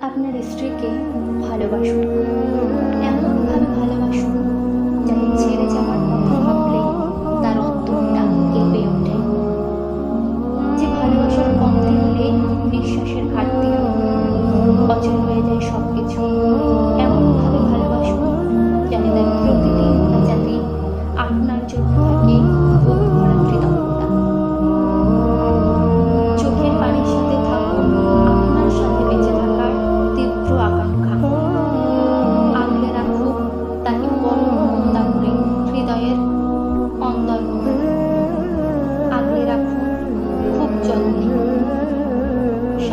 আপনার স্ত্রীকে ভালোবাসুন। এমনভাবে ভালোবাসুন যাতে ছেড়ে যাওয়ার কথা ভাবলে তার অন্তরটা কেঁপে ওঠে। যে ভালোবাসার কমতি হলে বিশ্বাসের ঘাটতি অচল হয়ে যায় সব কিছু এমনভাবে ভালোবাসুন যাতে তার প্রতিদিন যাতে আপনার জন্য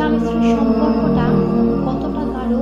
স্বামী স্ত্রীর সম্পর্কটা কতটা গাঢ়